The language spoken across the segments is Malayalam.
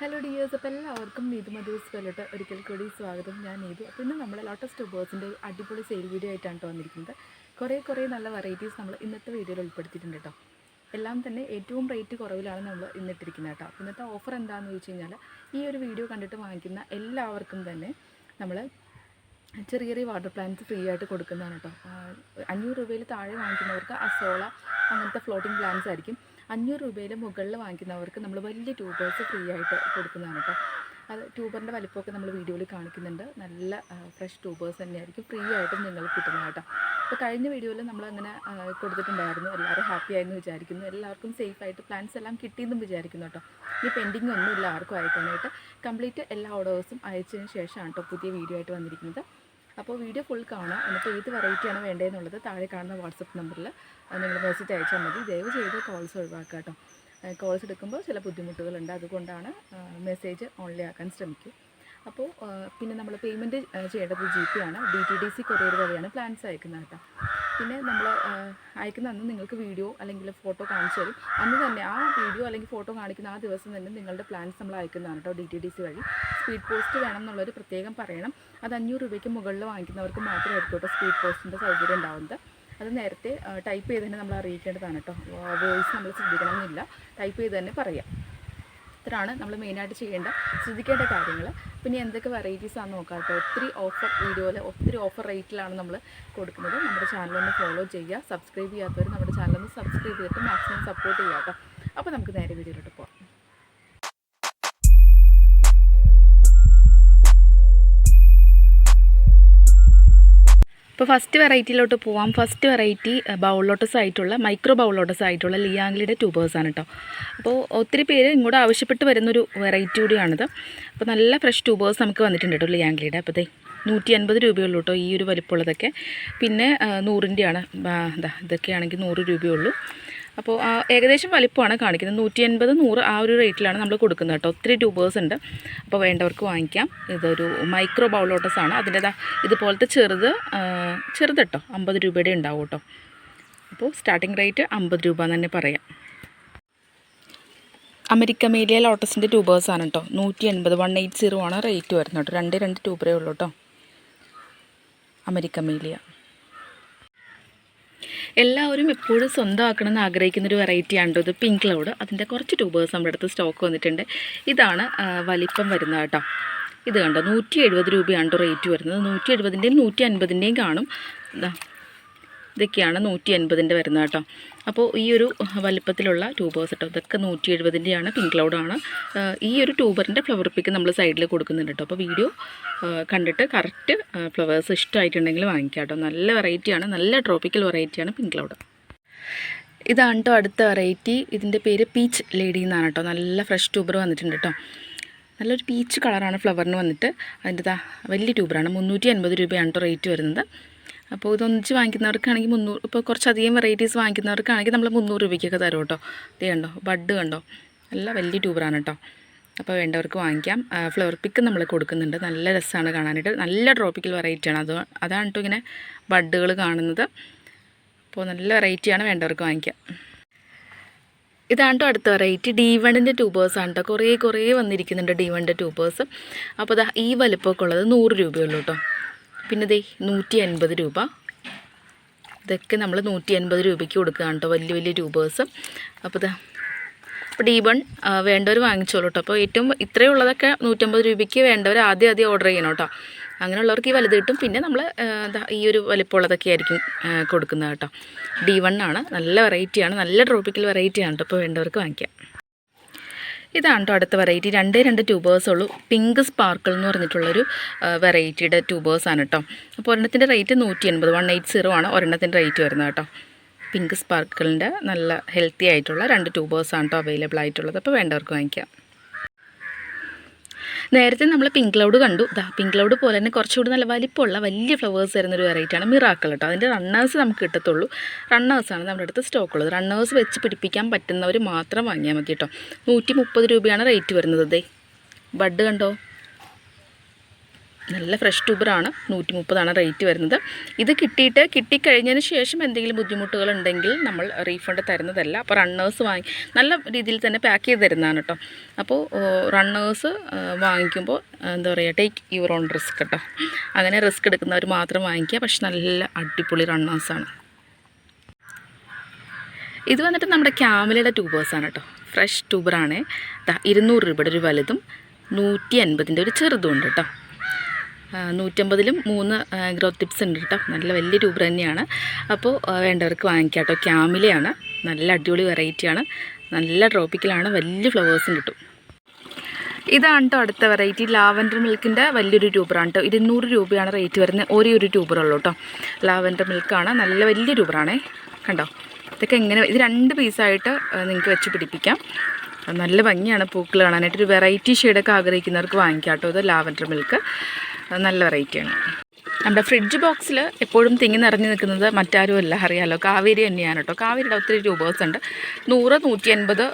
ഹലോ ഡിയേഴ്സ് അപ്പോൾ എല്ലാവർക്കും നീതു മധുസ് വെല്ലോട്ട് ഒരിക്കൽ കൂടി സ്വാഗതം. ഞാൻ നീതു. അപ്പോൾ ഇന്ന് നമ്മൾ ലോട്ടസ് ട്യൂബേഴ്സിന്റെ അടിപൊളി സെയിൽ വീഡിയോ ആയിട്ടാണ് വന്നിരിക്കുന്നത് കുറേ കുറേ നല്ല വെറൈറ്റീസ് നമ്മൾ ഇന്നത്തെ വീഡിയോയിൽ ഉൾപ്പെടുത്തിയിട്ടുണ്ട് കേട്ടോ. എല്ലാം തന്നെ ഏറ്റവും റേറ്റ് കുറവിലാണ് നമ്മൾ ഇന്നിട്ടിരിക്കുന്നത് കേട്ടോ. ഇന്നത്തെ ഓഫർ എന്താണെന്ന് ചോദിച്ചു കഴിഞ്ഞാൽ ഈ ഒരു വീഡിയോ കണ്ടിട്ട് വാങ്ങിക്കുന്ന എല്ലാവർക്കും തന്നെ നമ്മൾ ചെറിയ ചെറിയ വാട്ടർ പ്ലാന്റ്സ് ഫ്രീ ആയിട്ട് കൊടുക്കുന്നതാണ് കേട്ടോ. അഞ്ഞൂറ് രൂപയിൽ താഴെ വാങ്ങിക്കുന്നവർക്ക് അസോള അങ്ങനത്തെ ഫ്ലോട്ടിംഗ് പ്ലാന്റ്സ് ആയിരിക്കും. അഞ്ഞൂറ് രൂപയിൽ മുകളിൽ വാങ്ങിക്കുന്നവർക്ക് നമ്മൾ വലിയ ട്യൂബേഴ്സ് ഫ്രീ ആയിട്ട് കൊടുക്കുന്നതാണ് കേട്ടോ അത് ട്യൂബറിന്റെ വലിപ്പമൊക്കെ നമ്മൾ വീഡിയോയിൽ കാണിക്കുന്നുണ്ട്. നല്ല ഫ്രഷ് ട്യൂബേഴ്സ് തന്നെയായിരിക്കും ഫ്രീ ആയിട്ടും നിങ്ങൾക്ക് കിട്ടുന്നത് കേട്ടോ അപ്പോൾ കഴിഞ്ഞ വീഡിയോയിൽ നമ്മൾ അങ്ങനെ കൊടുത്തിട്ടുണ്ടായിരുന്നു. എല്ലാവരും ഹാപ്പി ആയെന്ന് വിചാരിക്കുന്നു. എല്ലാവർക്കും സേഫ് ആയിട്ട് പ്ലാൻസ് എല്ലാം കിട്ടിയെന്നും വിചാരിക്കുന്നു കേട്ടോ ഈ പെൻഡിങ് ഒന്നും ഇല്ല ആർക്കും അയക്കാനായിട്ട്. കംപ്ലീറ്റ് എല്ലാ ഓർഡേഴ്സും അയച്ചതിന് ശേഷമാണ് കേട്ടോ പുതിയ വീഡിയോ ആയിട്ട് വന്നിരിക്കുന്നത്. അപ്പോൾ വീഡിയോ ഫുൾ കാണാം. എന്നിട്ട് ഏത് വെറൈറ്റിയാണ് വേണ്ടതെന്നുള്ളത് താഴെ കാണുന്ന വാട്സപ്പ് നമ്പറിൽ നിങ്ങൾ മെസ്സേജ് അയച്ചാൽ മതി. ദയവ് ചെയ്ത് കോൾസ് ഒഴിവാക്കുക കേട്ടോ. കോൾസ് എടുക്കുമ്പോൾ ചില ബുദ്ധിമുട്ടുകളുണ്ട്. അതുകൊണ്ടാണ് മെസ്സേജ് ഓൺലി ആക്കാൻ ശ്രമിക്കും അപ്പോൾ പിന്നെ നമ്മൾ പേയ്മെന്റ് ചെയ്യേണ്ടത് ജി പേ ആണ്. D T D C courier വഴിയാണ് പ്ലാൻസ് അയക്കുന്നത് കേട്ടോ. പിന്നെ നമ്മൾ അയക്കുന്ന അന്ന് നിങ്ങൾക്ക് വീഡിയോ അല്ലെങ്കിൽ ഫോട്ടോ കാണിച്ചു തരും. അന്ന് തന്നെ ആ വീഡിയോ അല്ലെങ്കിൽ ഫോട്ടോ കാണിക്കുന്ന ആ ദിവസം തന്നെ നിങ്ങളുടെ പ്ലാൻസ് നമ്മൾ അയക്കുന്നതാണ് കേട്ടോ ഡി ടി ഡി സി വഴി. സ്പീഡ് പോസ്റ്റ് വേണം എന്നുള്ളൊരു പ്രത്യേകം പറയണം. അത് അഞ്ഞൂറ് രൂപയ്ക്ക് മുകളിൽ വാങ്ങിക്കുന്നവർക്ക് മാത്രമേ കേട്ടോ സ്പീഡ് പോസ്റ്റിന്റെ സൗകര്യം ഉണ്ടാവുന്നത്. അത് നേരത്തെ ടൈപ്പ് ചെയ്ത് തന്നെ നമ്മൾ അറിയിക്കേണ്ടതാണ് കേട്ടോ. വോയിസ് നമ്മൾ ശ്രദ്ധിക്കണമെന്നില്ല. ടൈപ്പ് ചെയ്ത് തന്നെ പറയാം. ഇത്രയാണ് നമ്മൾ മെയിനായിട്ട് ചെയ്യേണ്ട ശ്രദ്ധിക്കേണ്ട കാര്യങ്ങൾ. പിന്നെ എന്തൊക്കെ വെറൈറ്റീസ് ആണെന്ന് നോക്കാം കേട്ടോ. ഒത്തിരി ഓഫർ വീഡിയോയിൽ ഒത്തിരി ഓഫർ റേറ്റിലാണ് നമ്മൾ കൊടുക്കുന്നത്. നമ്മുടെ ചാനലൊന്ന് ഫോളോ ചെയ്യുക. സബ്സ്ക്രൈബ് ചെയ്യാത്തവർ നമ്മുടെ ചാനലൊന്ന് സബ്സ്ക്രൈബ് ചെയ്തിട്ട് മാക്സിമം സപ്പോർട്ട് ചെയ്യുക കേട്ടോ. അപ്പോൾ നമുക്ക് നേരെ വീഡിയോയിലോട്ട് പോകാം ഇപ്പോൾ ഫസ്റ്റ് വെറൈറ്റിയിലോട്ട് പോവാം. ഫസ്റ്റ് വെറൈറ്റി ബൗളോട്ടസ് ആയിട്ടുള്ള മൈക്രോ ബൗളോട്ടസ് ആയിട്ടുള്ള ലിയാംഗ്ലിയുടെ ആണ് കേട്ടോ അപ്പോൾ ഒത്തിരി പേര് ഇങ്ങോട്ട് ആവശ്യപ്പെട്ട് വരുന്നൊരു വെറൈറ്റി കൂടിയാണിത്. അപ്പോൾ നല്ല ഫ്രഷ് ട്യൂബേഴ്സ് നമുക്ക് വന്നിട്ടുണ്ട് കേട്ടോ ലിയാംഗ്ലിയുടെ അപ്പോൾ നൂറ്റി അൻപത് രൂപയുള്ളൂ കേട്ടോ ഈ ഒരു വലിപ്പമുള്ളതൊക്കെ. പിന്നെ നൂറിന്റെയാണ് എന്താ ഇതൊക്കെയാണെങ്കിൽ നൂറ് രൂപയുള്ളൂ. അപ്പോൾ ഏകദേശം വലിപ്പമാണ് കാണിക്കുന്നത്. നൂറ്റി അൻപത് നൂറ് ആ ഒരു റേറ്റിലാണ് നമ്മൾ കൊടുക്കുന്നത് കേട്ടോ. ഒത്തിരി ട്യൂബേഴ്സ് ഉണ്ട്. അപ്പോൾ വേണ്ടവർക്ക് വാങ്ങിക്കാം. ഇതൊരു മൈക്രോ ബൗളോട്ടസ് ആണ് അതിന്റെതാ ഇതുപോലത്തെ ചെറുത് ചെറുത് കേട്ടോ. അമ്പത് രൂപയുടെ ഉണ്ടാവും കേട്ടോ. അപ്പോൾ സ്റ്റാർട്ടിംഗ് റേറ്റ് അമ്പത് രൂപ എന്ന് തന്നെ പറയാം. അമേരിക്ക മേലിയ ലോട്ടസിന്റെ ട്യൂബേഴ്സാണ് കേട്ടോ. നൂറ്റി എൺപത് വൺ എയ്റ്റ് സീറോ ആണ് റേറ്റ് വരുന്നത് കേട്ടോ. രണ്ട് രണ്ട് ട്യൂബറേ ഉള്ളൂ കേട്ടോ. അമരിക്കമേലിയ. എല്ലാവരും എപ്പോഴും സ്വന്തമാക്കണം എന്ന് ആഗ്രഹിക്കുന്ന ഒരു വെറൈറ്റിയാണ് കേട്ടോ ഇത്. പിങ്ക് ക്ലൗഡ് അതിന്റെ കുറച്ച് ട്യൂബേഴ്സ് നമ്മുടെ അടുത്ത് സ്റ്റോക്ക് വന്നിട്ടുണ്ട്. ഇതാണ് വലിപ്പം വരുന്നത് കേട്ടോ. ഇത് കണ്ടോ? നൂറ്റി എഴുപത് രൂപയാണ് റേറ്റ് വരുന്നത്. നൂറ്റി എഴുപതിന്റെയും നൂറ്റി അൻപതിന്റെയും കാണും ഇതൊക്കെയാണ് നൂറ്റി അൻപതിന്റെ വരുന്നത് കേട്ടോ. അപ്പോൾ ഈ ഒരു വലിപ്പത്തിലുള്ള ട്യൂബേഴ്സ് കേട്ടോ ഇതൊക്കെ നൂറ്റി എഴുപതിന്റെയാണ് പിങ്ക് ക്ലൗഡാണ്. ഈ ഒരു ട്യൂബറിന്റെ ഫ്ലവർ പിക്ക് നമ്മൾ സൈഡിൽ കൊടുക്കുന്നുണ്ട് കേട്ടോ. അപ്പോൾ വീഡിയോ കണ്ടിട്ട് കറക്റ്റ് ഫ്ലവേഴ്സ് ഇഷ്ടമായിട്ടുണ്ടെങ്കിൽ വാങ്ങിക്കാം കേട്ടോ. നല്ല വെറൈറ്റിയാണ് നല്ല ട്രോപ്പിക്കൽ വെറൈറ്റിയാണ് പിങ്ക് ക്ലൗഡ്. ഇതാണ് കേട്ടോ അടുത്ത വെറൈറ്റി. ഇതിന്റെ പേര് പീച്ച് ലേഡി എന്നാണ് കേട്ടോ. നല്ല ഫ്രഷ് ട്യൂബർ വന്നിട്ടുണ്ട് കേട്ടോ. നല്ലൊരു പീച്ച് കളറാണ് ഫ്ലവറിന് വന്നിട്ട്. അതിന്റെ ദാ വലിയ ട്യൂബറാണ്. മുന്നൂറ്റി അൻപത് രൂപയാണ് കേട്ടോ റേറ്റ് വരുന്നത്. അപ്പോൾ ഇതൊന്നിച്ച് വാങ്ങിക്കുന്നവർക്കാണെങ്കിൽ മുന്നൂറ് ഇപ്പോൾ കുറച്ചധികം വെറൈറ്റീസ് വാങ്ങിക്കുന്നവർക്കാണെങ്കിൽ നമ്മൾ മുന്നൂറ് രൂപയ്ക്കൊക്കെ തരും കേട്ടോ. ഇത് കണ്ടോ? ബഡ് കണ്ടോ? നല്ല വലിയ ട്യൂബറാണ് കേട്ടോ. അപ്പോൾ വേണ്ടവർക്ക് വാങ്ങിക്കാം. ഫ്ലവർ പിക്ക് നമ്മൾ കൊടുക്കുന്നുണ്ട്. നല്ല രസമാണ് കാണാനായിട്ട്. നല്ല ട്രോപ്പിക്കൽ വെറൈറ്റിയാണ് അത് അതാണ് കേട്ടോ ഇങ്ങനെ ബഡുകൾ കാണുന്നത്. അപ്പോൾ നല്ല വെറൈറ്റിയാണ് വേണ്ടവർക്ക് വാങ്ങിക്കാം. ഇതാണ് കേട്ടോ അടുത്ത വെറൈറ്റി ഡി വണ്ണിന്റെ ട്യൂബേഴ്സാണ് കേട്ടോ. കുറേ കുറേ വന്നിരിക്കുന്നുണ്ട് ഡി വണ്ണിന്റെ ട്യൂബേഴ്സ് അപ്പോൾ ഈ വലിപ്പമൊക്കെ ഉള്ളത് നൂറ് രൂപയുള്ളൂ കേട്ടോ. പിന്നെ ദേ നൂറ്റി അൻപത് രൂപ. ഇതൊക്കെ നമ്മൾ നൂറ്റി അൻപത് രൂപയ്ക്ക് കൊടുക്കുകയാണ് കേട്ടോ വലിയ വലിയ രൂപേഴ്സ്. അപ്പോൾ ഇതാ അപ്പോൾ ഡി വൺ വേണ്ടവർ വാങ്ങിച്ചോളൂ കേട്ടോ. അപ്പോൾ ഏറ്റവും ഇത്രയും ഉള്ളതൊക്കെ നൂറ്റമ്പത് രൂപയ്ക്ക് വേണ്ടവർ ആദ്യം ആദ്യം ഓർഡർ ചെയ്യണം കേട്ടോ. അങ്ങനെയുള്ളവർക്ക് ഈ വലുത് കിട്ടും. പിന്നെ നമ്മൾ ഈ ഒരു വലിപ്പമുള്ളതൊക്കെ ആയിരിക്കും കൊടുക്കുന്നത് കേട്ടോ. ഡി വൺ ആണ് നല്ല വെറൈറ്റിയാണ് നല്ല ട്രോപ്പിക്കൽ വെറൈറ്റിയാണ് കേട്ടോ. അപ്പോൾ വേണ്ടവർക്ക് വാങ്ങിക്കാം. ഇതാണ് കേട്ടോ അടുത്ത വെറൈറ്റി രണ്ടേ രണ്ട് ട്യൂബേഴ്സ് ഉള്ളൂ. പിങ്ക് സ്പാർക്കിൾ എന്ന് പറഞ്ഞിട്ടുള്ളൊരു വെറൈറ്റിയുടെ ട്യൂബേഴ്സാണ് കേട്ടോ അപ്പോൾ ഒരെണ്ണത്തിന്റെ റേറ്റ് നൂറ്റി എൺപത് വൺ എയ്റ്റ് സീറോ ആണ് ഒരെണ്ണത്തിന്റെ റേറ്റ് വരുന്നത് കേട്ടോ. പിങ്ക് സ്പാർക്കിളിന്റെ നല്ല ഹെൽത്തി ആയിട്ടുള്ള രണ്ട് ട്യൂബേഴ്സാണ് കേട്ടോ അവൈലബിൾ ആയിട്ടുള്ളത്. അപ്പോൾ വേണ്ടവർക്ക് വാങ്ങിക്കാം. നേരത്തെ നമ്മൾ പിങ്ക് ക്ലൗഡ് കണ്ടു. ദാ പിങ്ക് ക്ലൗഡ് പോലെ തന്നെ കുറച്ചുകൂടി നല്ല വലിപ്പമുള്ള വലിയ ഫ്ലവേഴ്സ് വരുന്നൊരു വെറൈറ്റിയാണ് മിറാക്കൾ കേട്ടോ അതിന്റെ റണ്ണേഴ്സ് നമുക്ക് കിട്ടത്തുള്ളൂ. റണ്ണേഴ്സാണ് നമ്മുടെ അടുത്ത് സ്റ്റോക്ക് ഉള്ളത്. റണ്ണേഴ്സ് വെച്ച് പിടിപ്പിക്കാൻ പറ്റുന്നവർ മാത്രം വാങ്ങിയാൽ മതി കേട്ടോ നൂറ്റി മുപ്പത് രൂപയാണ് റേറ്റ് വരുന്നത് ദേ. ബഡ് കണ്ടോ? നല്ല ഫ്രഷ് ട്യൂബറാണ് നൂറ്റി മുപ്പതാണ് റേറ്റ് വരുന്നത്. ഇത് കിട്ടിയിട്ട് കിട്ടിക്കഴിഞ്ഞതിന് ശേഷം എന്തെങ്കിലും ബുദ്ധിമുട്ടുകൾ ഉണ്ടെങ്കിൽ നമ്മൾ റീഫണ്ട് തരുന്നതല്ല. അപ്പോൾ റണ്ണേഴ്സ് വാങ്ങി നല്ല രീതിയിൽ തന്നെ പാക്ക് ചെയ്ത് തരുന്നതാണ് കേട്ടോ അപ്പോൾ റണ്ണേഴ്സ് വാങ്ങിക്കുമ്പോൾ എന്താ പറയുക ടേക്ക് യുവർ ഓൺ റിസ്ക് കേട്ടോ അങ്ങനെ റിസ്ക് എടുക്കുന്നവർ മാത്രം വാങ്ങിക്കുക. പക്ഷെ നല്ല അടിപൊളി റണ്ണേഴ്സാണ് ഇത് വന്നിട്ട് നമ്മുടെ ക്യാമലയുടെ ട്യൂബേഴ്സാണ് കേട്ടോ ഫ്രഷ് ട്യൂബറാണ് ഇരുന്നൂറ് രൂപയുടെ ഒരു വലുതും നൂറ്റി അൻപതിന്റെ ഒരു ചെറുതും ഉണ്ട് കേട്ടോ നൂറ്റമ്പതിലും മൂന്ന് ഗ്രോത്ത് ടിപ്സ് ഉണ്ട് കേട്ടോ. നല്ല വലിയ രൂപ തന്നെയാണ്. അപ്പോൾ വേണ്ടവർക്ക് വാങ്ങിക്കാം കേട്ടോ. ക്യാമിലയാണ്. നല്ല അടിപൊളി വെറൈറ്റിയാണ് നല്ല ട്രോപ്പിക്കലാണ് വലിയ ഫ്ലവേഴ്സും കിട്ടും. ഇതാണ് കേട്ടോ അടുത്ത വെറൈറ്റി ലാവൻഡർ മിൽക്കിന്റെ വലിയൊരു ട്യൂബറാണ് കേട്ടോ ഇരുന്നൂറ് രൂപയാണ് റേറ്റ് വരുന്നത്. ഒരേ ഒരു ട്യൂബറുള്ളൂ കേട്ടോ ലാവൻഡർ മിൽക്കാണ്. നല്ല വലിയ ട്യൂബറാണേ കണ്ടോ? ഇതൊക്കെ എങ്ങനെ ഇത് രണ്ട് പീസായിട്ട് നിങ്ങൾക്ക് വെച്ച് പിടിപ്പിക്കാം. നല്ല ഭംഗിയാണ് പൂക്കൾ കാണാനായിട്ട്. ഒരു വെറൈറ്റി ഷെയ്ഡൊക്കെ ആഗ്രഹിക്കുന്നവർക്ക് വാങ്ങിക്കാം കേട്ടോ ഇത് ലാവൻഡർ മിൽക്ക്. നല്ല വെറൈറ്റിയാണ്. നമ്മുടെ ഫ്രിഡ്ജ് ബോക്സിൽ എപ്പോഴും തിങ്ങി നിറഞ്ഞു നിൽക്കുന്നത് മറ്റാരുമല്ല അറിയാമല്ലോ കാവേരി തന്നെയാണ് കേട്ടോ. കാവേരിയുടെ ഒത്തിരി ട്യൂബേഴ്സ് ഉണ്ട്. നൂറ് നൂറ്റി അൻപത്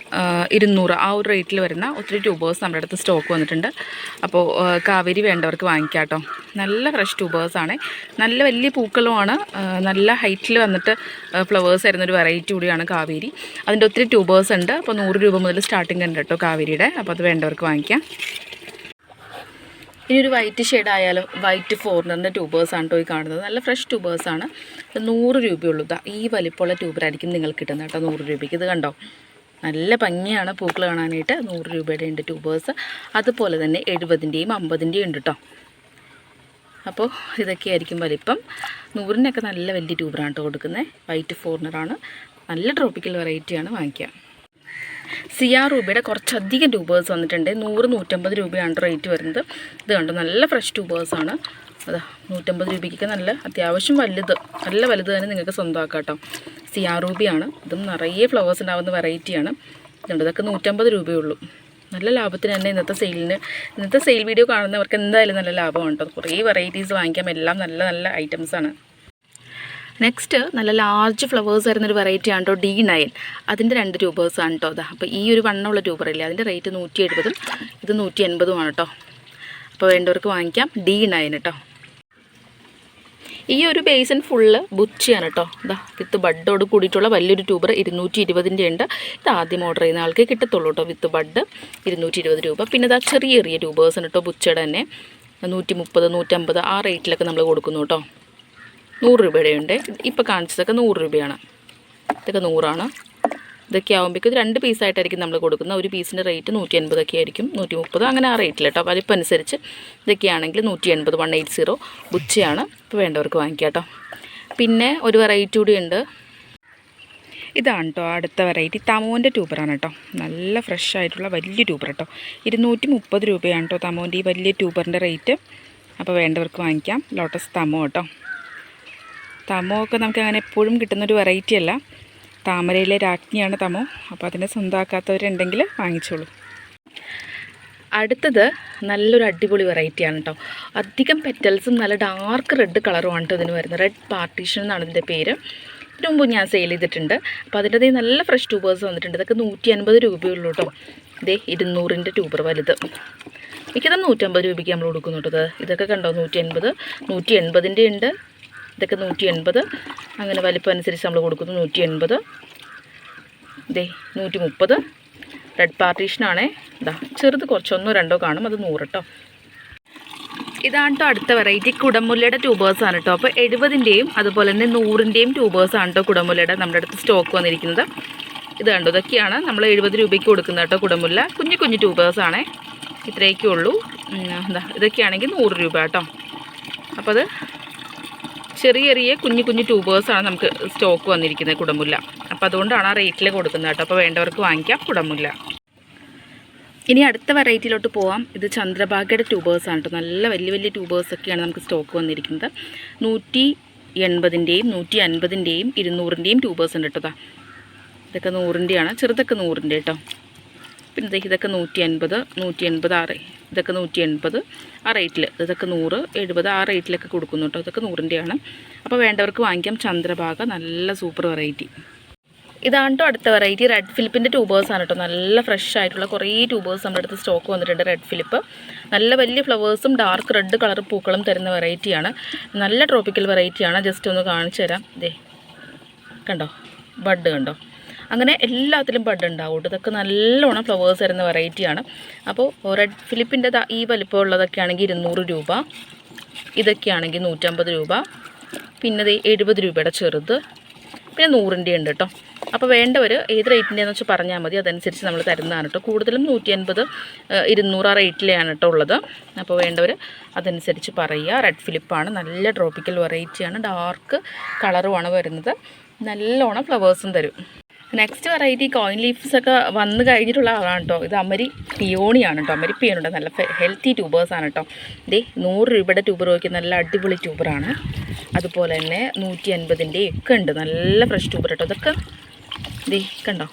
ഇരുന്നൂറ് ആ ഒരു റേറ്റിൽ വരുന്ന ഒത്തിരി ട്യൂബേഴ്സ് നമ്മുടെ അടുത്ത് സ്റ്റോക്ക് വന്നിട്ടുണ്ട്. അപ്പോൾ കാവേരി വേണ്ടവർക്ക് വാങ്ങിക്കാം കേട്ടോ. നല്ല ഫ്രഷ് ട്യൂബേഴ്സാണ് നല്ല വലിയ പൂക്കളുമാണ്. നല്ല ഹൈറ്റിൽ വന്നിട്ട് ഫ്ലവേഴ്സ് വരുന്ന ഒരു വെറൈറ്റി കൂടിയാണ് കാവേരി. അതിന്റെ ഒത്തിരി ട്യൂബേഴ്സ് ഉണ്ട്. അപ്പോൾ നൂറ് രൂപ മുതൽ സ്റ്റാർട്ടിംഗ് ഉണ്ട് കേട്ടോ കാവേരിയുടെ. അപ്പോൾ അത് വേണ്ടവർക്ക് വാങ്ങിക്കാം. ഇനി ഒരു വൈറ്റ് ഷെയ്ഡ് ആയാലും വൈറ്റ് ഫോറിനറിന്റെ ട്യൂബേഴ്സാണ് കേട്ടോ ഈ കാണുന്നത്. നല്ല ഫ്രഷ് ട്യൂബേഴ്സ് ആണ്. നൂറ് രൂപയുള്ളൂ. ഈ വലിപ്പമുള്ള ട്യൂബറായിരിക്കും നിങ്ങൾക്ക് കിട്ടുന്നത് കേട്ടോ നൂറ് രൂപയ്ക്ക്. ഇത് കണ്ടോ? നല്ല ഭംഗിയാണ് പൂക്കൾ കാണാനായിട്ട്. നൂറ് രൂപയുടെ ഉണ്ട് ട്യൂബേഴ്സ് അതുപോലെ തന്നെ എഴുപതിന്റെയും അമ്പതിന്റെയും ഉണ്ട് കേട്ടോ അപ്പോൾ ഇതൊക്കെയായിരിക്കും വലിപ്പം. നൂറിനൊക്കെ നല്ല വലിയ ട്യൂബറാണ് കേട്ടോ കൊടുക്കുന്നത്. വൈറ്റ് ഫോറിനറാണ് നല്ല ട്രോപ്പിക്കൽ വെറൈറ്റിയാണ് വാങ്ങിക്കുക സിയാ രൂപയുടെ കുറച്ചധികം ട്യൂബേഴ്സ് വന്നിട്ടുണ്ട്. നൂറ് നൂറ്റമ്പത് രൂപയാണ് റേറ്റ് വരുന്നത്. ഇത് കണ്ടോ നല്ല ഫ്രഷ് ട്യൂബേഴ്സാണ് അതാ നൂറ്റമ്പത് രൂപയ്ക്കൊക്കെ നല്ല അത്യാവശ്യം വലുത് നല്ല വലുത് തന്നെ നിങ്ങൾക്ക് സ്വന്തമാക്കാം കേട്ടോ. സിയാ രൂപയാണ്. ഇതും നിറയെ ഫ്ലവേഴ്സ് ഉണ്ടാകുന്ന വെറൈറ്റിയാണ് ഇതുണ്ട് ഇതൊക്കെ നൂറ്റമ്പത് രൂപയേ ഉള്ളൂ. നല്ല ലാഭത്തിന് തന്നെ ഇന്നത്തെ സെയിലിന് ഇന്നത്തെ സെയിൽ വീഡിയോ കാണുന്നവർക്ക് എന്തായാലും നല്ല ലാഭമാണ് കേട്ടോ. കുറേ വെറൈറ്റീസ് വാങ്ങിക്കാം. എല്ലാം നല്ല നല്ല ഐറ്റംസാണ് നെക്സ്റ്റ് നല്ല ലാർജ് ഫ്ലവേഴ്സ് വരുന്നൊരു വെറൈറ്റി ആണ് കേട്ടോ ഡി നയൻ അതിന്റെ രണ്ട് ആണ് കേട്ടോ അതാ അപ്പോൾ ഈ ഒരു വണ്ണമുള്ള ട്യൂബർ അതിന്റെ റേറ്റ് നൂറ്റി എഴുപതും ഇത് നൂറ്റി ആണ് കേട്ടോ അപ്പോൾ വേണ്ടവർക്ക് വാങ്ങിക്കാം ഡി നയൻ കേട്ടോ ഈ ഒരു ബേസൻ ഫുള്ള് ബുച്ചിയാണ് കേട്ടോ ഇതാ വിത്ത് ബഡോട് കൂടിയിട്ടുള്ള വലിയൊരു ട്യൂബർ ഇരുന്നൂറ്റി ഇരുപതിന്റെ ഉണ്ട്. ഇത് ആദ്യം ഓർഡർ ചെയ്യുന്ന ആൾക്ക് കിട്ടത്തുള്ളൂ കേട്ടോ വിത്ത് ബഡ് ഇരുന്നൂറ്റി ഇരുപത് രൂപ. പിന്നെ ഇതാ ചെറിയ ചെറിയ ട്യൂബേഴ്സ് ആണ് കേട്ടോ ബുച്ചയുടെ തന്നെ. നൂറ്റി മുപ്പത് നൂറ്റമ്പത് ആ റേറ്റിലൊക്കെ നമ്മൾ കൊടുക്കുന്നു കേട്ടോ നൂറ് രൂപയുടെ ഉണ്ട് ഇപ്പോൾ കാണിച്ചതൊക്കെ നൂറ് രൂപയാണ്. ഇതൊക്കെ നൂറാണ്. ഇതൊക്കെ ആകുമ്പോഴേക്കും രണ്ട് പീസായിട്ടായിരിക്കും നമ്മൾ കൊടുക്കുന്നത് ഒരു പീസിന്റെ റേറ്റ് നൂറ്റി എൺപതൊക്കെ ആയിരിക്കും. നൂറ്റി മുപ്പത് അങ്ങനെ ആ റേറ്റിൽ കേട്ടോ വലിപ്പം അനുസരിച്ച് ഇതൊക്കെയാണെങ്കിൽ നൂറ്റി എൺപത് വൺ എയ്റ്റ് സീറോ ബുച്ചയാണ് ഇപ്പോൾ വേണ്ടവർക്ക് വാങ്ങിക്കാം പിന്നെ ഒരു വെറൈറ്റി കൂടി ഉണ്ട്. ഇതാണ് കേട്ടോ അടുത്ത വെറൈറ്റി തമോന്റെ ട്യൂബറാണ് കേട്ടോ നല്ല ഫ്രഷ് ആയിട്ടുള്ള വലിയ ട്യൂബർ കേട്ടോ ഇരുന്നൂറ്റി മുപ്പത് രൂപയാണ് കേട്ടോ തമോന്റെ ഈ വലിയ ട്യൂബറിന്റെ റേറ്റ് അപ്പോൾ വേണ്ടവർക്ക് വാങ്ങിക്കാം. ലോട്ടസ് തമോ കേട്ടോ തമോ ഒക്കെ നമുക്ക് അങ്ങനെ എപ്പോഴും കിട്ടുന്നൊരു വെറൈറ്റി അല്ല. താമരയിലെ രാജ്ഞിയാണ് തമോ. അപ്പോൾ അതിനെ സ്വന്തമാക്കാത്തവരുണ്ടെങ്കിൽ വാങ്ങിച്ചോളൂ. അടുത്തത് നല്ലൊരു അടിപൊളി വെറൈറ്റിയാണ് കേട്ടോ അധികം പെറ്റൽസും നല്ല ഡാർക്ക് റെഡ് കളറുമാണ് കേട്ടോ ഇതിന് വരുന്നത്. റെഡ് പാർട്ടീഷൻ എന്നാണ് ഇതിന്റെ പേര്. ഇതിനു മുമ്പ് ഞാൻ സെയിൽ ചെയ്തിട്ടുണ്ട്. അപ്പോൾ അതിന്റെ നല്ല ഫ്രഷ് ട്യൂബേഴ്സ് വന്നിട്ടുണ്ട്. ഇതൊക്കെ നൂറ്റി അൻപത് രൂപയുള്ളൂ കേട്ടോ ഇതേ ഇരുന്നൂറിന്റെ ട്യൂബർ വലുത്. മിക്കതും നൂറ്റമ്പത് രൂപയ്ക്ക് നമ്മൾ കൊടുക്കുന്നു ഇതൊക്കെ കണ്ടോ? നൂറ്റി അൻപത് നൂറ്റി എൺപതിന്റെ ഉണ്ട്. ഇതൊക്കെ നൂറ്റി എൺപത് അങ്ങനെ വലിപ്പം അനുസരിച്ച് നമ്മൾ കൊടുക്കുന്നു നൂറ്റി എൺപത് ഇതേ നൂറ്റി മുപ്പത് റെഡ് പാർട്ടീഷനാണേ ഇതാ ചെറുത് കുറച്ചൊന്നോ രണ്ടോ കാണും. അത് നൂറ് കേട്ടോ ഇതാണ് കേട്ടോ അടുത്ത വെറൈറ്റി കുടമുല്ലയുടെ ട്യൂബേഴ്സാണ് കേട്ടോ അപ്പോൾ എഴുപതിന്റെയും അതുപോലെ തന്നെ നൂറിന്റെയും ട്യൂബേഴ്സാണ് കേട്ടോ കുടമുല്ലയുടെ നമ്മുടെ അടുത്ത് സ്റ്റോക്ക് വന്നിരിക്കുന്നത്. ഇത് കണ്ടോ? ഇതൊക്കെയാണ് നമ്മൾ എഴുപത് രൂപയ്ക്ക് കൊടുക്കുന്നത് കേട്ടോ കുടമുല്ല. കുഞ്ഞു കുഞ്ഞു ട്യൂബേഴ്സാണേ ഇത്രയൊക്കെ ഉള്ളൂ ഇതൊക്കെയാണെങ്കിൽ നൂറ് രൂപ കേട്ടോ അപ്പോൾ അത് ചെറിയ ചെറിയ കുഞ്ഞു കുഞ്ഞു ട്യൂബേഴ്സാണ് നമുക്ക് സ്റ്റോക്ക് വന്നിരിക്കുന്നത് കുടമുല്ല. അപ്പോൾ അതുകൊണ്ടാണ് ആ റേറ്റിൽ കൊടുക്കുന്നത് കേട്ടോ. അപ്പോൾ വേണ്ടവർക്ക് വാങ്ങിക്കാം കുടമുല്ല. ഇനി അടുത്ത വെറൈറ്റിയിലോട്ട് പോവാം. ഇത് ചന്ദ്രഭാഗയുടെ ട്യൂബേഴ്സാണ് കേട്ടോ. നല്ല വലിയ വലിയ ട്യൂബേഴ്സൊക്കെയാണ് നമുക്ക് സ്റ്റോക്ക് വന്നിരിക്കുന്നത്. നൂറ്റി എൺപതിന്റെയും നൂറ്റി അൻപതിന്റെയും ഇരുന്നൂറിന്റെയും ട്യൂബേഴ്സ് ഉണ്ട് കേട്ടോ. ഇതൊക്കെ നൂറിന്റെയാണ് ചെറുതൊക്കെ നൂറിന്റെ കേട്ടോ. പിന്നെ ഇതൊക്കെ നൂറ്റി അൻപത് നൂറ്റി എൺപത് ആ റേ ഇതൊക്കെ നൂറ്റി എൺപത് ആ റേറ്റിൽ ഇതൊക്കെ നൂറ് എഴുപത് ആ റേറ്റിലൊക്കെ കൊടുക്കുന്നു കേട്ടോ ഇതൊക്കെ നൂറിന്റെയാണ് അപ്പോൾ വേണ്ടവർക്ക് വാങ്ങിക്കാം. ചന്ദ്രഭാഗ നല്ല സൂപ്പർ വെറൈറ്റി. ഇതാണ് കേട്ടോ അടുത്ത വെറൈറ്റി. റെഡ് ഫിലിപ്പിന്റെ ട്യൂബേഴ്സാണ് കേട്ടോ നല്ല ഫ്രഷ് ആയിട്ടുള്ള കുറേ ട്യൂബേഴ്സ് നമ്മുടെ അടുത്ത് സ്റ്റോക്ക് വന്നിട്ടുണ്ട് റെഡ് ഫിലിപ്പ് നല്ല വലിയ ഫ്ലവേഴ്സും ഡാർക്ക് റെഡ് കളർ പൂക്കളും തരുന്ന വെറൈറ്റിയാണ് നല്ല ട്രോപ്പിക്കൽ വെറൈറ്റിയാണ് ജസ്റ്റ് ഒന്ന് കാണിച്ചു തരാം ദേ കണ്ടോ? ബഡ് കണ്ടോ? അങ്ങനെ എല്ലാത്തിലും ബഡ് ഉണ്ടാവും ഇതൊക്കെ നല്ലോണം ഫ്ലവേഴ്സ് വരുന്ന വെറൈറ്റിയാണ് അപ്പോൾ റെഡ് ഫിലിപ്പിന്റെ ഈ വലിപ്പമുള്ളതൊക്കെ ആണെങ്കിൽ ഇരുന്നൂറ് രൂപ ഇതൊക്കെ ആണെങ്കിൽ നൂറ്റമ്പത് രൂപ പിന്നെ എഴുപത് രൂപയുടെ ചെറുത് പിന്നെ നൂറിന്റെ ഉണ്ട് കേട്ടോ. അപ്പോൾ വേണ്ടവർ ഏത് റേറ്റിന്റെയെന്ന് വെച്ചാൽ പറഞ്ഞാൽ മതി. അതനുസരിച്ച് നമ്മൾ തരുന്നതാണ് കേട്ടോ. കൂടുതലും നൂറ്റി അൻപത് ഇരുന്നൂറ് ആ റേറ്റിലാണ് കേട്ടോ ഉള്ളത്. അപ്പോൾ വേണ്ടവർ അതനുസരിച്ച് പറയുക. റെഡ് ഫിലിപ്പാണ് നല്ല ട്രോപ്പിക്കൽ വെറൈറ്റിയാണ് ഡാർക്ക് കളറുമാണ് വരുന്നത്. നല്ലോണം ഫ്ലവേഴ്സും തരും. നെക്സ്റ്റ് വെറൈറ്റി കോയിൻ ലീഫ്സ് ഒക്കെ വന്നു കഴിഞ്ഞിട്ടുള്ള ആളാണ് കേട്ടോ ഇത് അമരി പിയോണിയാണ് കേട്ടോ അമരി പിയോണുണ്ട് നല്ല ഹെൽത്തി ട്യൂബേഴ്സാണ് കേട്ടോ ഇതേ നൂറ് രൂപയുടെ ട്യൂബർ നോക്കി നല്ല അടിപൊളി ട്യൂബറാണ് അതുപോലെ തന്നെ നൂറ്റി അൻപതിന്റെ ഒക്കെ ഉണ്ട്. നല്ല ഫ്രഷ് ട്യൂബർ കേട്ടോ ഇതൊക്കെ ദേ കണ്ടോ?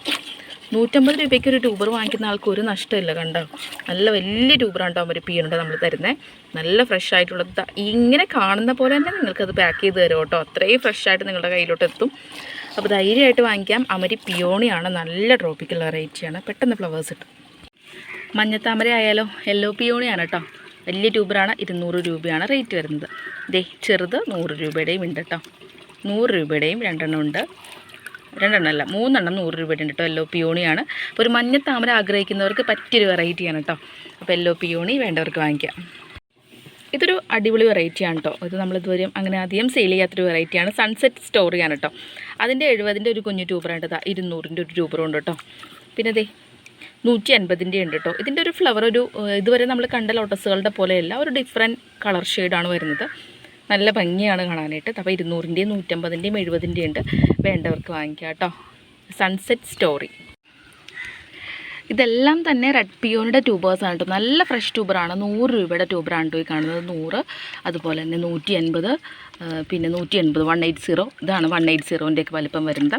നൂറ്റമ്പത് രൂപയ്ക്ക് ഒരു ട്യൂബർ വാങ്ങിക്കുന്ന ആൾക്ക് ഒരു നഷ്ടമില്ല കണ്ടോ? നല്ല വലിയ ട്യൂബറാണ് കേട്ടോ അവർ പിയുണ്ട് നമ്മൾ തരുന്നത് നല്ല ഫ്രഷ് ആയിട്ടുള്ളത് ഇങ്ങനെ കാണുന്ന പോലെ തന്നെ നിങ്ങൾക്കത് പാക്ക് ചെയ്ത് തരും കേട്ടോ അത്രയും ഫ്രഷ് ആയിട്ട് നിങ്ങളുടെ കയ്യിലോട്ട് എത്തും. അപ്പോൾ ധൈര്യമായിട്ട് വാങ്ങിക്കാം. അമരി പിയോണിയാണ്. നല്ല ട്രോപ്പിക്കൽ വെറൈറ്റിയാണ് പെട്ടെന്ന് ഫ്ലവേഴ്സ് കിട്ടും. മഞ്ഞത്താമര ആയാലോ? യെല്ലോ പിയോണിയാണ് കേട്ടോ വലിയ ട്യൂബറാണ് ഇരുന്നൂറ് രൂപയാണ് റേറ്റ് വരുന്നത്. ദേ ചെറുത് നൂറ് രൂപയുടെയും ഉണ്ട് കേട്ടോ നൂറ് രൂപയുടെയും രണ്ടെണ്ണം ഉണ്ട്. രണ്ടെണ്ണം അല്ല മൂന്നെണ്ണം നൂറ് രൂപയുടെ ഉണ്ട് കേട്ടോ യെല്ലോ പിയോണിയാണ്. അപ്പോൾ ഒരു മഞ്ഞത്താമര താമര ആഗ്രഹിക്കുന്നവർക്ക് പറ്റിയൊരു വെറൈറ്റിയാണ് കേട്ടോ അപ്പോൾ യെല്ലോ പിയോണി വേണ്ടവർക്ക് വാങ്ങിക്കാം. ഇതൊരു അടിപൊളി വെറൈറ്റിയാണ് കേട്ടോ ഇത് നമ്മൾ ഇതുവരെ അങ്ങനെ അധികം സെയിൽ ചെയ്യാത്തൊരു വെറൈറ്റിയാണ് സൺസെറ്റ് സ്റ്റോറിയാണ് കേട്ടോ അതിന്റെ എഴുപതിന്റെ ഒരു കുഞ്ഞു ട്യൂബറാണ് അതാ ഇരുന്നൂറിന്റെ ഒരു ട്യൂബറുണ്ട് കേട്ടോ പിന്നെ ദേ നൂറ്റി അൻപതിന്റെ ഉണ്ട് കേട്ടോ ഇതിന്റെ ഒരു ഫ്ലവർ ഒരു ഇതുവരെ നമ്മൾ കണ്ട ലോട്ടസുകളുടെ പോലെയല്ല. ഒരു ഡിഫറെന്റ് കളർ ഷെയ്ഡാണ് വരുന്നത്. നല്ല ഭംഗിയാണ് കാണാനായിട്ട്. അപ്പോൾ ഇരുന്നൂറിന്റെയും നൂറ്റമ്പതിന്റെയും എഴുപതിന്റെയും ഉണ്ട്. വേണ്ടവർക്ക് വാങ്ങിക്കാം കേട്ടോ സൺസെറ്റ് സ്റ്റോറി ഇതെല്ലാം തന്നെ റെഡ് പിയോണിന്റെ ആണ് കേട്ടോ നല്ല ഫ്രഷ് ട്യൂബറാണ് നൂറ് രൂപയുടെ ട്യൂബറാണ് കേട്ടോ ഈ കാണുന്നത്. നൂറ് അതുപോലെ തന്നെ നൂറ്റി എൺപത് പിന്നെ നൂറ്റി എൺപത് വൺ എയ്റ്റ് സീറോ ഇതാണ് വൺ എയ്റ്റ് സീറോന്റെയൊക്കെ വലിപ്പം വരുന്നത്.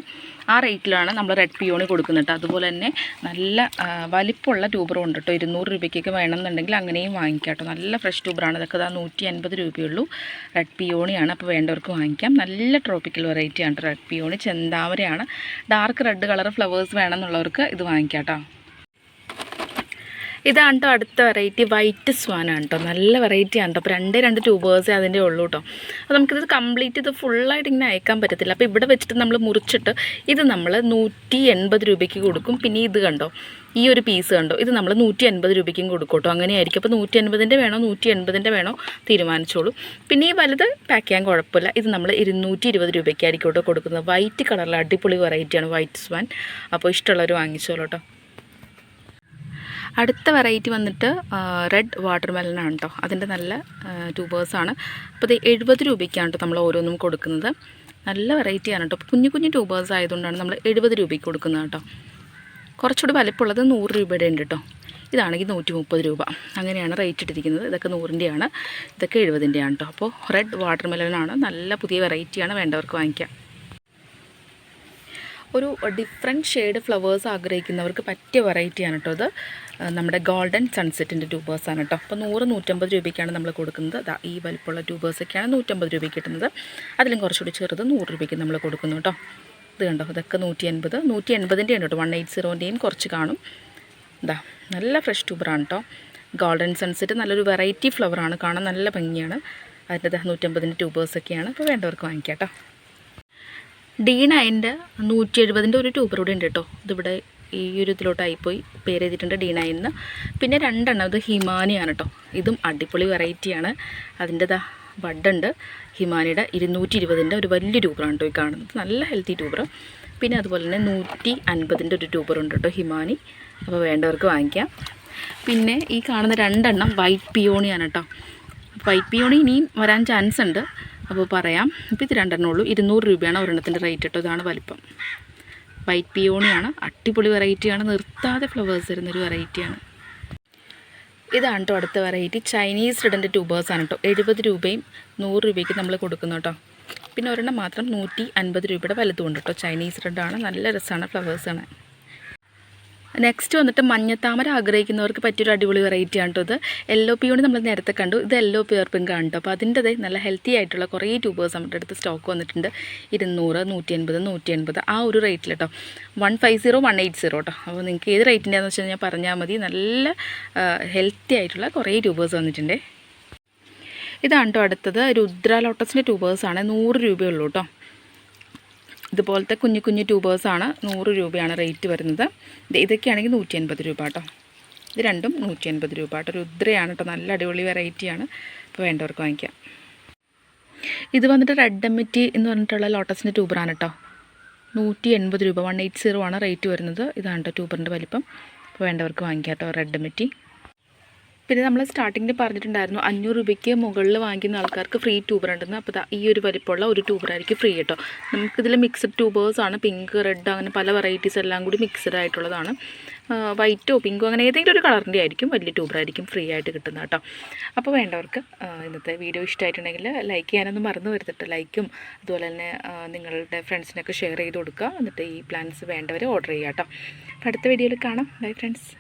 ആ റേറ്റിലാണ് നമ്മൾ റെഡ് പിയോണി കൊടുക്കുന്നത് കേട്ടോ അതുപോലെ തന്നെ നല്ല വലിപ്പമുള്ള ട്യൂബറും ഉണ്ട് കേട്ടോ ഇരുന്നൂറ് രൂപയ്ക്കൊക്കെ വേണമെന്നുണ്ടെങ്കിൽ അങ്ങനെയും വാങ്ങിക്കാം കേട്ടോ നല്ല ഫ്രഷ് ട്യൂബറാണ് ഇതൊക്കെ ഇതാ നൂറ്റി അൻപത് രൂപയുള്ളൂ റെഡ് പിയോണിയാണ് അപ്പോൾ വേണ്ടവർക്ക് വാങ്ങിക്കാം. നല്ല ട്രോപ്പിക്കൽ വെറൈറ്റിയാണ് റെഡ് പിയോണി ചെന്താമരയാണ്. ഡാർക്ക് റെഡ് കളർ ഫ്ലവേഴ്സ് വേണമെന്നുള്ളവർക്ക് ഇത് വാങ്ങിക്കാം കേട്ടോ ഇതാണ് കേട്ടോ അടുത്ത വെറൈറ്റി വൈറ്റ് സ്വാനാണ് കേട്ടോ നല്ല വെറൈറ്റിയാണ് കേട്ടോ അപ്പോൾ രണ്ടേ രണ്ട് ട്യൂബേഴ്സേ അതിന്റെ ഉള്ളൂ കേട്ടോ അപ്പോൾ നമുക്കിത് കംപ്ലീറ്റ് ഇത് ഫുള്ളായിട്ട് ഇങ്ങനെ അയക്കാൻ പറ്റത്തില്ല. അപ്പോൾ ഇവിടെ വെച്ചിട്ട് നമ്മൾ മുറിച്ചിട്ട് ഇത് നമ്മൾ നൂറ്റി എൺപത് രൂപയ്ക്ക് കൊടുക്കും. പിന്നെ ഇത് കണ്ടോ? ഈ ഒരു പീസ് കണ്ടോ? ഇത് നമ്മൾ നൂറ്റി അൻപത് രൂപയ്ക്കും കൊടുക്കും കേട്ടോ അങ്ങനെയായിരിക്കും. അപ്പോൾ നൂറ്റി അൻപതിന്റെ വേണോ? നൂറ്റി എൺപതിന്റെ വേണോ? തീരുമാനിച്ചോളൂ. പിന്നെ ഈ വലുത് പാക്ക് ചെയ്യാൻ കുഴപ്പമില്ല. ഇത് നമ്മൾ ഇരുന്നൂറ്റി ഇരുപത് രൂപയ്ക്കായിരിക്കും കേട്ടോ കൊടുക്കുന്നത്. വൈറ്റ് കളറിൽ അടിപൊളി വെറൈറ്റിയാണ് വൈറ്റ് സ്വാൻ അപ്പോൾ ഇഷ്ടമുള്ളവർ വാങ്ങിച്ചോളൂ കേട്ടോ അടുത്ത വെറൈറ്റി വന്നിട്ട് റെഡ് മെലനാണ് കേട്ടോ അതിന്റെ നല്ല ട്യൂബേഴ്സാണ് അപ്പോൾ ഇത് എഴുപത് രൂപയ്ക്കാണ് കേട്ടോ നമ്മൾ ഓരോന്നും കൊടുക്കുന്നത്. നല്ല വെറൈറ്റിയാണ് കേട്ടോ കുഞ്ഞു കുഞ്ഞു ട്യൂബേഴ്സ് ആയതുകൊണ്ടാണ് നമ്മൾ എഴുപത് രൂപയ്ക്ക് കൊടുക്കുന്നത് കേട്ടോ കുറച്ചുകൂടി വലിപ്പമുള്ളത് നൂറ് രൂപയുടെ ഉണ്ട് കേട്ടോ ഇതാണെങ്കിൽ നൂറ്റി മുപ്പത് രൂപ. അങ്ങനെയാണ് റേറ്റ് ഇട്ടിരിക്കുന്നത്. ഇതൊക്കെ നൂറിന്റെയാണ് ഇതൊക്കെ എഴുപതിന്റെയാണ് കേട്ടോ അപ്പോൾ റെഡ് വാട്ടർ മെലനാണ് നല്ല പുതിയ വെറൈറ്റിയാണ് വേണ്ടവർക്ക് വാങ്ങിക്കാം. ഒരു ഡിഫറെന്റ് ഷെയ്ഡ് ഫ്ലവേഴ്സ് ആഗ്രഹിക്കുന്നവർക്ക് പറ്റിയ വെറൈറ്റിയാണ് കേട്ടോ അത് നമ്മുടെ ഗോൾഡൻ സൺസെറ്റിന്റെ ട്യൂബേഴ്സാണ് കേട്ടോ അപ്പോൾ നൂറ് നൂറ്റമ്പത് രൂപയ്ക്കാണ് നമ്മൾ കൊടുക്കുന്നത്. ദാ ഈ വലിപ്പമുള്ള ട്യൂബേഴ്സൊക്കെയാണ് നൂറ്റമ്പത് രൂപ കിട്ടുന്നത്. അതിലും കുറച്ചുകൂടി ചെറുത് നൂറ് രൂപയ്ക്ക് നമ്മൾ കൊടുക്കുന്നു കേട്ടോ ഇത് കണ്ടോ? ഇതൊക്കെ നൂറ്റി എൺപത് നൂറ്റി എൺപതിന്റെ ഉണ്ട് കേട്ടോ വൺ എയ്റ്റ് സീറോന്റെയും കുറച്ച് കാണും. ഇതാ നല്ല ഫ്രഷ് ട്യൂബറാണ് കേട്ടോ ഗോൾഡൻ സൺസെറ്റ് നല്ലൊരു വെറൈറ്റി ഫ്ലവറാണ് കാണാൻ നല്ല ഭംഗിയാണ്. അതിന്റെ നൂറ്റമ്പതിന്റെ ട്യൂബേഴ്സൊക്കെയാണ് അപ്പോൾ വേണ്ടവർക്ക് വാങ്ങിക്കാം കേട്ടോ ഡി നയന്റെ നൂറ്റി എഴുപതിന്റെ ഒരു ട്യൂബർ കൂടെ ഉണ്ട് കേട്ടോ. ഇതിവിടെ ഈ ഒരു ഇതിലോട്ടായിപ്പോയി. പേര് എഴുതിയിട്ടുണ്ട് ഡി നയനിന്ന് പിന്നെ രണ്ടെണ്ണം ഇത് ഹിമാനിയാണ് കേട്ടോ. ഇതും അടിപൊളി വെറൈറ്റിയാണ്. അതിന്റെ ദാ ബഡുണ്ട്. ഹിമാനിയുടെ ഇരുന്നൂറ്റി ഇരുപതിന്റെ ഒരു വലിയ ട്യൂബറാണ് കേട്ടോ ഈ കാണുന്നത്. നല്ല ഹെൽത്തി ട്യൂബർ. പിന്നെ അതുപോലെ തന്നെ നൂറ്റി അൻപതിന്റെ ഒരു ട്യൂബറുണ്ട് കേട്ടോ ഹിമാനി. അപ്പോൾ വേണ്ടവർക്ക് വാങ്ങിക്കാം. പിന്നെ ഈ കാണുന്ന രണ്ടെണ്ണം വൈറ്റ് പിയോണിയാണ് കേട്ടോ. വൈറ്റ് പിയോണി ഇനിയും വരാൻ ചാൻസ് ഉണ്ട് അപ്പോൾ പറയാം. ഇപ്പോൾ ഇത് രണ്ടെണ്ണം ഉള്ളൂ. ഇരുന്നൂറ് രൂപയാണ് ഒരെണ്ണത്തിന്റെ റേറ്റ് കേട്ടോ. ഇതാണ് വലിപ്പം. വൈറ്റ് പിയോണിയാണ് അടിപൊളി വെറൈറ്റിയാണ് നിർത്താതെ ഫ്ലവേഴ്സ് വരുന്നൊരു വെറൈറ്റിയാണ് ഇതാണ് കേട്ടോ അടുത്ത വെറൈറ്റി ചൈനീസ് റെഡന്റെ ട്യൂബേഴ്സ് ആണ് കേട്ടോ. എഴുപത് രൂപയും നൂറ് രൂപയ്ക്ക് നമ്മൾ കൊടുക്കുന്നു കേട്ടോ. പിന്നെ ഒരെണ്ണം മാത്രം നൂറ്റി അൻപത് രൂപയുടെ വലുതും ഉണ്ട് കേട്ടോ. ചൈനീസ് റെഡാണ് നല്ല രസമാണ്. ഫ്ലവേഴ്സാണ് നെക്സ്റ്റ് വന്നിട്ട് മഞ്ഞത്താമര ആഗ്രഹിക്കുന്നവർക്ക് പറ്റിയൊരു അടിപൊളി വെറൈറ്റി ആണ് ഇത്. യെല്ലോ പി കൊണ്ട് നമ്മൾ നേരത്തെ കണ്ടു. ഇത് എല്ലോ പിയർ പിങ്ക് ആണ് അപ്പോൾ അതിന്റെ നല്ല ഹെൽത്തി ആയിട്ടുള്ള കുറേ ട്യൂബേഴ്സ് നമ്മുടെ അടുത്ത് സ്റ്റോക്ക് വന്നിട്ടുണ്ട്. ഇരുന്നൂറ് നൂറ്റി എൺപത് നൂറ്റി എൺപത് ആ ഒരു റേറ്റിൽ കേട്ടോ. One five zero one eight zero കേട്ടോ അപ്പോൾ നിങ്ങൾക്ക് ഏത് റേറ്റിന്റെയാണെന്ന് വെച്ച് കഴിഞ്ഞാൽ പറഞ്ഞാൽ മതി. നല്ല ഹെൽത്തി ആയിട്ടുള്ള കുറേ ട്യൂബേഴ്സ് വന്നിട്ടുണ്ട്. ഇതാണ് കേട്ടോ അടുത്തത്. രുദ്ര ലോട്ടസിന്റെ ട്യൂബേഴ്സാണ് നൂറ് രൂപയുള്ളൂ കേട്ടോ. ഇതുപോലത്തെ കുഞ്ഞു കുഞ്ഞു ട്യൂബേഴ്സാണ് നൂറ് രൂപയാണ് റേറ്റ് വരുന്നത്. ഇത് ഇതൊക്കെയാണെങ്കിൽ നൂറ്റി അൻപത് രൂപ കേട്ടോ. ഇത് രണ്ടും നൂറ്റി അൻപത് രൂപ കേട്ടോ. രുദ്രയാണ് കേട്ടോ. നല്ല അടിപൊളി വെറൈറ്റിയാണ് അപ്പോൾ വേണ്ടവർക്ക് വാങ്ങിക്കാം. ഇത് വന്നിട്ട് റെഡ് എമ്മിറ്റി എന്ന് പറഞ്ഞിട്ടുള്ള ലോട്ടസിന്റെ ട്യൂബറാണ് കേട്ടോ. നൂറ്റി എൺപത് രൂപ വൺ എയ്റ്റ് സീറോ ആണ് റേറ്റ് വരുന്നത്. ഇതാണ് കേട്ടോ ട്യൂബറിന്റെ വലിപ്പം. അപ്പോൾ വേണ്ടവർക്ക് വാങ്ങിക്കാം കേട്ടോ റെഡ് എമ്മിറ്റി പിന്നെ നമ്മൾ സ്റ്റാർട്ടിങ്ങിൽ പറഞ്ഞിട്ടുണ്ടായിരുന്നു അഞ്ഞൂറ് രൂപയ്ക്ക് മുകളിൽ വാങ്ങിക്കുന്ന ആൾക്കാർക്ക് ഫ്രീ ട്യൂബർ ഉണ്ടെന്ന്. അപ്പോൾ ഈ ഒരു വലിപ്പമുള്ള ഒരു ട്യൂബറായിരിക്കും ഫ്രീ കേട്ടോ നമുക്കിതിൽ മിക്സഡ് ട്യൂബേഴ്സാണ് പിങ്ക് റെഡ് അങ്ങനെ പല വെറൈറ്റീസ് എല്ലാം കൂടി മിക്സഡ് ആയിട്ടുള്ളതാണ്. വൈറ്റോ പിങ്കോ അങ്ങനെ ഏതെങ്കിലും ഒരു കളറിന്റെ ആയിരിക്കും വലിയ ട്യൂബറായിരിക്കും ഫ്രീ ആയിട്ട് കിട്ടുന്നത് കേട്ടോ അപ്പോൾ വേണ്ടവർക്ക് ഇന്നത്തെ വീഡിയോ ഇഷ്ടമായിട്ടുണ്ടെങ്കിൽ ലൈക്ക് ചെയ്യാനൊന്നും മറന്നു വരുത്തിട്ട് ലൈക്കും അതുപോലെ തന്നെ നിങ്ങളുടെ ഫ്രണ്ട്സിനൊക്കെ ഷെയർ ചെയ്ത് കൊടുക്കുക. എന്നിട്ട് ഈ പ്ലാൻസ് വേണ്ടവർ ഓർഡർ ചെയ്യാം കേട്ടോ അടുത്ത വീഡിയോയിൽ കാണാം. Bye friends